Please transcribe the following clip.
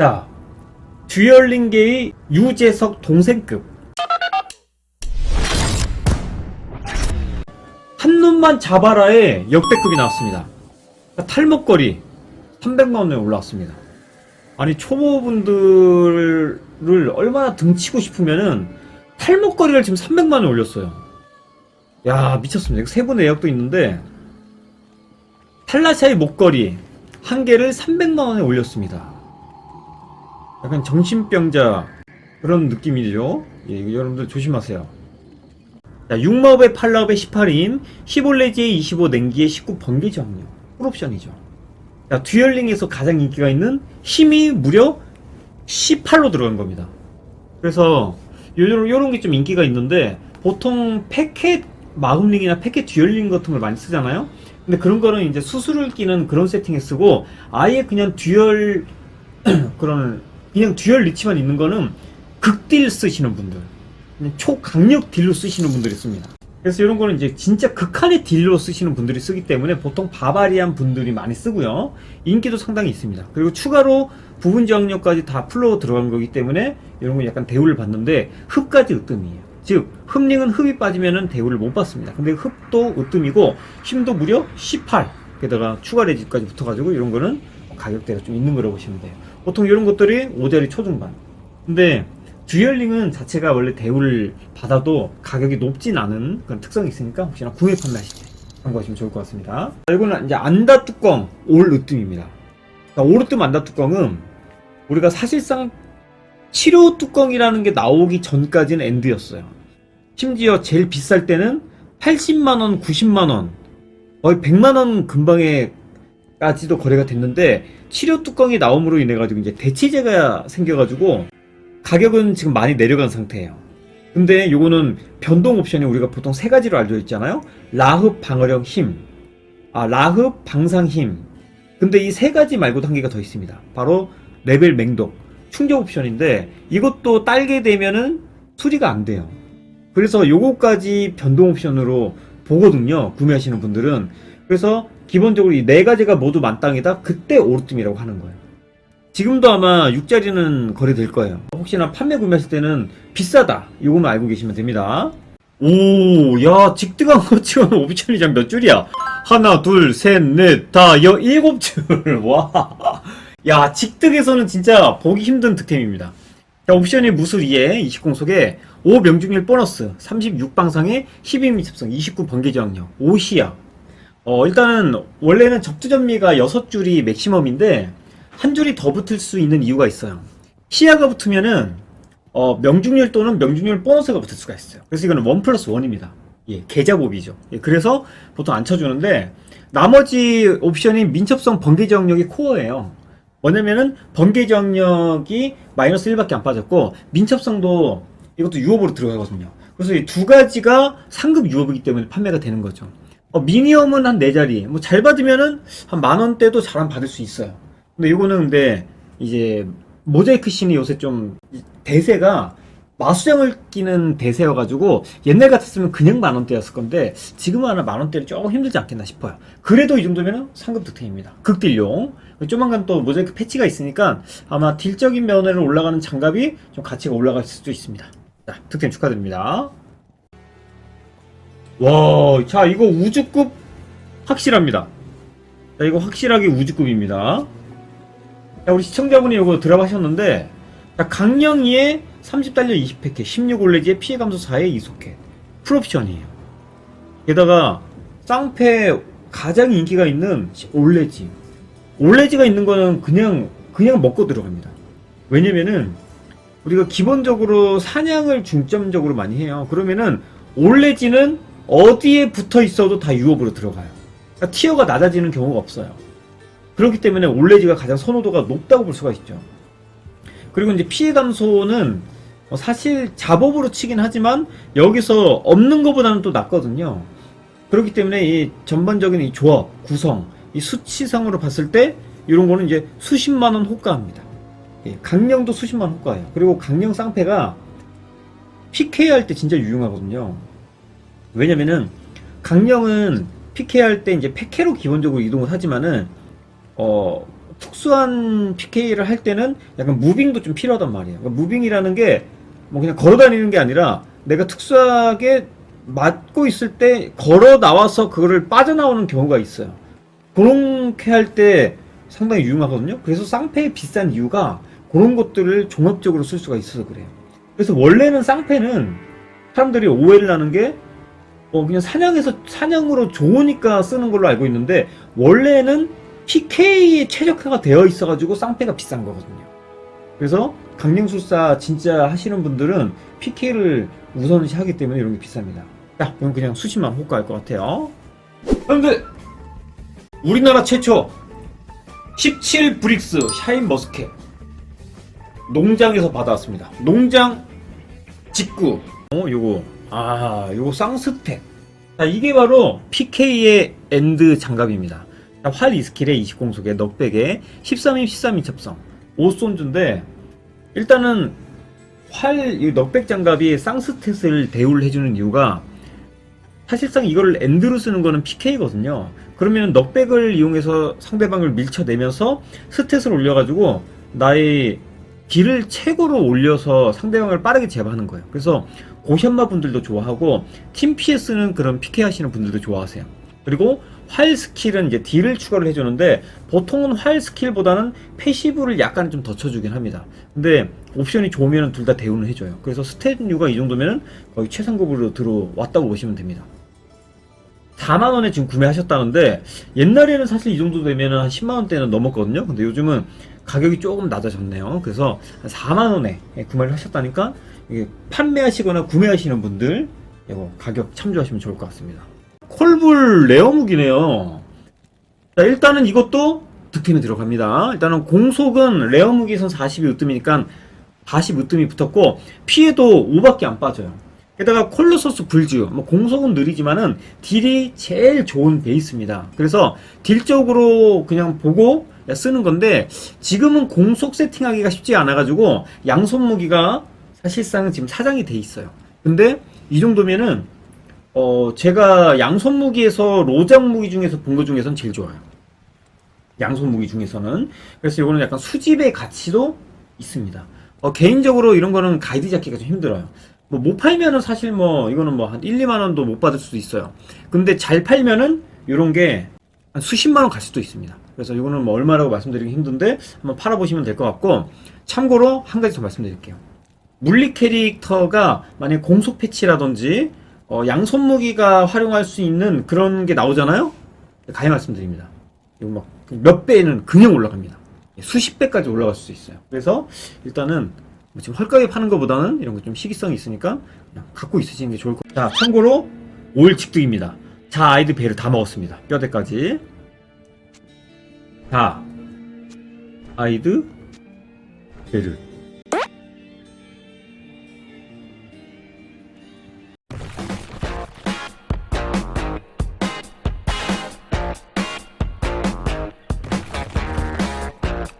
자, 듀얼링계의 유재석 동생급. 한눈만 잡아라의 역대급이 나왔습니다. 그러니까 탈목걸이 300만원에 올라왔습니다. 아니, 초보분들을 얼마나 등치고 싶으면은 탈목걸이를 지금 300만원에 올렸어요. 야, 미쳤습니다. 세 분의 예약도 있는데, 탈라샤의 목걸이 한 개를 300만원에 올렸습니다. 약간 정신병자 그런 느낌이죠. 예, 여러분들 조심하세요. 자, 6마법의 8라업의 18임, 15레지의 25 냉기의 19 번개 저항력. 풀옵션이죠. 자, 듀얼링에서 가장 인기가 있는 힘이 무려 18로 들어간 겁니다. 그래서 요런, 요런 게 좀 인기가 있는데 보통 패켓 마음링이나 패켓 듀얼링 같은 걸 많이 쓰잖아요. 근데 그런 거는 이제 수술을 끼는 그런 세팅에 쓰고 아예 그냥 듀얼 그런 그냥 듀얼 리치만 있는 거는 극딜 쓰시는 분들 초강력 딜로 쓰시는 분들이 씁니다. 그래서 이런 거는 이제 진짜 극한의 딜로 쓰시는 분들이 쓰기 때문에 보통 바바리안 분들이 많이 쓰고요. 인기도 상당히 있습니다. 그리고 추가로 부분 저항력까지 다 풀로 들어간 거기 때문에 이런 건 약간 대우를 받는데 흡까지 으뜸이에요. 즉 흡링은 흡이 빠지면은 대우를 못 받습니다. 근데 흡도 으뜸이고 힘도 무려 18. 게다가 추가 레지까지 붙어가지고 이런 거는 가격대가 좀 있는 거라고 보시면 돼요. 보통 이런 것들이 5자리 초중반. 근데 듀얼링은 자체가 원래 대우를 받아도 가격이 높진 않은 그런 특성이 있으니까 혹시나 구매 판매하실 때 참고하시면 좋을 것 같습니다. 자, 이거는 이제 안다 뚜껑 올 으뜸입니다. 자, 올 으뜸 안다 뚜껑은 우리가 사실상 치료 뚜껑이라는 게 나오기 전까지는 엔드였어요. 심지어 제일 비쌀 때는 80만원, 90만원, 거의 100만원 근방에 까지도 거래가 됐는데, 치료 뚜껑이 나옴으로 인해 가지고 이제 대체제가 생겨가지고, 가격은 지금 많이 내려간 상태예요. 근데 요거는 변동 옵션이 우리가 보통 세 가지로 알려져 있잖아요. 라흡 방어력 힘, 아, 라흡 방상 힘. 근데 이 세 가지 말고도 한 개가 더 있습니다. 바로 레벨 맹독, 충격 옵션인데 이것도 딸게 되면은 수리가 안 돼요. 그래서 요거까지 변동 옵션으로 보거든요. 구매하시는 분들은. 그래서 기본적으로 이 네 가지가 모두 만땅이다. 그때 오르뜸이라고 하는 거예요. 지금도 아마 6자리는 거래될 거예요. 혹시나 판매 구매하실 때는 비싸다. 요거만 알고 계시면 됩니다. 오, 야, 직등한 거 치고는 옵션이 몇 줄이야? 하나, 둘, 셋, 넷, 다, 여, 일곱 줄. 와. 야, 직등에서는 진짜 보기 힘든 득템입니다. 자, 옵션이 무술 2에 20공 속에 5 명중률 보너스, 36 방상에 12미 첩성, 29 번개 저항력, 5시야. 어, 일단은 원래는 적두전미가 6줄이 맥시멈인데 한 줄이 더 붙을 수 있는 이유가 있어요. 시야가 붙으면은 어, 명중률 또는 명중률 보너스가 붙을 수가 있어요. 그래서 이거는 원 플러스 원입니다. 예, 계좌법이죠. 예, 그래서 보통 안 쳐주는데 나머지 옵션이 민첩성 번개 저항력이 코어예요. 뭐냐면은 번개 저항력이 마이너스 1밖에 안 빠졌고 민첩성도 이것도 유업으로 들어가거든요. 그래서 이 두 가지가 상급 유업이기 때문에 판매가 되는 거죠. 어, 미니엄은 한 네 자리, 뭐 잘 받으면은 한 만 원대도 잘 안 받을 수 있어요. 근데 이거는 근데 이제 모자이크 씬이 요새 좀 대세가 마수장을 끼는 대세여가지고 옛날 같았으면 그냥 만 원대였을 건데 지금은 아마 만 원대는 조금 힘들지 않겠나 싶어요. 그래도 이 정도면 상급 득템입니다. 극딜용. 조만간 또 모자이크 패치가 있으니까 아마 딜적인 면으로 올라가는 장갑이 좀 가치가 올라갈 수도 있습니다. 자, 득템 축하드립니다. 와, 자, 이거 우주급 확실합니다. 자, 이거 확실하게 우주급입니다. 자, 우리 시청자분이 이거 드랍하셨는데, 자, 강령이의 30달러 20패켓, 16올레지의 피해 감소 4의 이속해. 풀옵션이에요. 게다가, 쌍패 가장 인기가 있는 올레지. 올레지가 있는 거는 그냥, 그냥 먹고 들어갑니다. 왜냐면은, 우리가 기본적으로 사냥을 중점적으로 많이 해요. 그러면은, 올레지는 어디에 붙어 있어도 다 유업으로 들어가요. 그러니까 티어가 낮아지는 경우가 없어요. 그렇기 때문에 올레지가 가장 선호도가 높다고 볼 수가 있죠. 그리고 이제 피해 감소는 어, 사실 잡업으로 치긴 하지만 여기서 없는 것보다는 또 낫거든요. 그렇기 때문에 이 전반적인 이 조합, 구성, 이 수치상으로 봤을 때 이런 거는 이제 수십만 원 호가입니다. 예, 강령도 수십만 원 호가예요. 그리고 강령 쌍패가 PK 할 때 진짜 유용하거든요. 왜냐면은 강령은 PK 할 때 이제 패캐로 기본적으로 이동을 하지만은 어 특수한 PK를 할 때는 약간 무빙도 좀 필요하단 말이에요. 그러니까 무빙이라는 게 뭐 그냥 걸어 다니는 게 아니라 내가 특수하게 맞고 있을 때 걸어 나와서 그거를 빠져나오는 경우가 있어요. 그렇게 할 때 상당히 유용하거든요. 그래서 쌍패의 비싼 이유가 그런 것들을 종합적으로 쓸 수가 있어서 그래요. 그래서 원래는 쌍패는 사람들이 오해를 하는 게 어, 그냥 사냥해서 사냥으로 좋으니까 쓰는 걸로 알고 있는데 원래는 PK에 최적화가 되어 있어가지고 쌍패가 비싼 거거든요. 그래서 강령술사 진짜 하시는 분들은 PK를 우선시 하기 때문에 이런 게 비쌉니다. 자, 그럼 그냥 수시만 호가할 것 같아요. 여러분들, 우리나라 최초 17 브릭스 샤인 머스켓 농장에서 받아왔습니다. 농장 직구. 어, 요거. 아, 요거 쌍스택. 자, 이게 바로 PK의 엔드 장갑입니다. 자, 활 2스킬에 20공속에 넉백에 13인 13인 첩성 5손주인데 일단은 활, 이 넉백 장갑이 쌍스탯을 대우를 해주는 이유가 사실상 이거를 엔드로 쓰는 거는 PK거든요. 그러면 넉백을 이용해서 상대방을 밀쳐내면서 스탯을 올려가지고 나의 딜을 최고로 올려서 상대방을 빠르게 제압하는 거예요. 그래서 고현마 분들도 좋아하고 팀 PS는 그런 PK 하시는 분들도 좋아하세요. 그리고 활 스킬은 이제 딜을 추가를 해주는데 보통은 활 스킬보다는 패시브를 약간 좀 더 쳐주긴 합니다. 근데 옵션이 좋으면 둘 다 대우는 해줘요. 그래서 스탯류가 이 정도면 거의 최상급으로 들어왔다고 보시면 됩니다. 4만원에 지금 구매하셨다는데 옛날에는 사실 이 정도 되면 한 10만원대는 넘었거든요. 근데 요즘은 가격이 조금 낮아졌네요. 그래서 한 4만원에 구매를 하셨다니까 판매하시거나 구매하시는 분들 이거 가격 참조하시면 좋을 것 같습니다. 콜불 레어 무기네요. 자, 일단은 이것도 득템에 들어갑니다. 일단은 공속은 레어 무기선 40이 으뜸이니까 40 으뜸이 붙었고 피해도 5밖에 안 빠져요. 게다가 콜로서스 불즈 뭐 공속은 느리지만은 딜이 제일 좋은 베이스입니다. 그래서 딜적으로 그냥 보고 쓰는 건데 지금은 공속 세팅하기가 쉽지 않아가지고 양손 무기가 사실상 지금 사장이 돼 있어요. 근데 이 정도면은 어 제가 양손 무기에서 로장 무기 중에서 본 것 중에서는 제일 좋아요. 양손 무기 중에서는 그래서 이거는 약간 수집의 가치도 있습니다. 어, 개인적으로 이런 거는 가이드 잡기가 좀 힘들어요. 뭐 못 팔면은 사실 뭐 이거는 뭐 한 1, 2만 원도 못 받을 수도 있어요. 근데 잘 팔면은 이런 게 한 수십만 원 갈 수도 있습니다. 그래서 이거는 뭐 얼마라고 말씀드리기 힘든데 한번 팔아보시면 될 것 같고 참고로 한 가지 더 말씀드릴게요. 물리 캐릭터가 만약 공속 패치라든지 어, 양손 무기가 활용할 수 있는 그런 게 나오잖아요. 가히 말씀드립니다. 이거 막몇 배는 그냥 올라갑니다. 수십 배까지 올라갈 수 있어요. 그래서 일단은 뭐 지금 헐값에 파는 것보다는 이런 거 좀 시기성이 있으니까 그냥 갖고 있으시는 게 좋을 것 같아요. 자, 참고로 올 직득입니다. 자, 아이드 배를 다 먹었습니다. 뼈대까지. 자, 아이드 배를